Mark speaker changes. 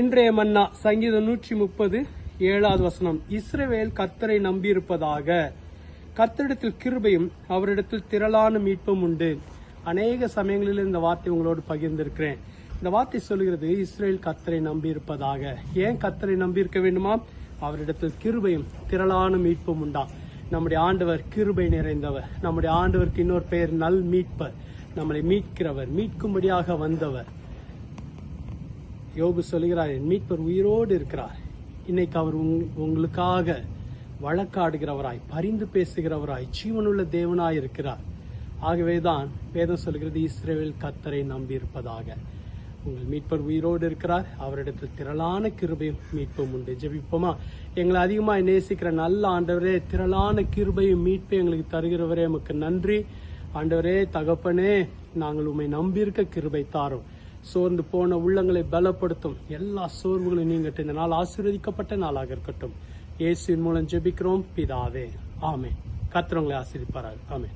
Speaker 1: இன்றைய மன்னா சங்கீதம் நூற்றி முப்பது ஏழாவது வசனம். இஸ்ரவேல் கத்தரை நம்பியிருப்பதாக. கத்தரிடத்தில் கிருபையும் அவரிடத்தில் திரளான மீட்பும் உண்டு. அநேக சமயங்களில் இந்த வார்த்தை உங்களோடு பகிர்ந்திருக்கிறேன். இந்த வார்த்தை சொல்கிறது இஸ்ரேல் கத்தரை நம்பியிருப்பதாக. ஏன் கத்தரை நம்பியிருக்க வேண்டுமா? அவரிடத்தில் கிருபையும் திரளான மீட்பும் உண்டா. நம்முடைய ஆண்டவர் கிருபை நிறைந்தவர். நம்முடைய ஆண்டவருக்கு இன்னொரு பெயர் நல் மீட்பர். நம்மளை மீட்கிறவர் மீட்கும்படியாக வந்தவர். யோபு சொல்லுகிறார் என் மீட்பர் உயிரோடு இருக்கிறார். இன்னைக்கு அவர் உங்- உங்களுக்காக வழக்காடுகிறவராய் பரிந்து பேசுகிறவராய் ஜீவனுள்ள தேவனாய் இருக்கிறார். ஆகவேதான் வேதம் சொல்கிறது இஸ்ரேல் கத்தரை நம்பியிருப்பதாக. உங்கள் மீட்பர் உயிரோடு இருக்கிறார். அவரிடத்தில் திரளான கிருபையும் மீட்பும் உண்டு. ஜெபிப்போமா? எங்களை அதிகமாக நேசிக்கிற நல்ல ஆண்டவரே திரளான கிருபையும் மீட்பையும் எங்களுக்கு தருகிறவரே எமக்கு நன்றி. ஆண்டவரே தகப்பனே நாங்கள் உம்மை நம்பியிருக்க கிருபை தாரோம். சோர்ந்து போன உள்ளங்களை பலப்படுத்தும் எல்லா சோர்வுகளையும் நீங்கிட்டு இந்த நாள் ஆசீர்வதிக்கப்பட்ட நாளாக இருக்கட்டும். இயேசுவின் மூலம் ஜெபிக்கிறோம். பிதாவே. ஆமே கத்துறவங்களை ஆசிரிப்பார்கள் ஆமே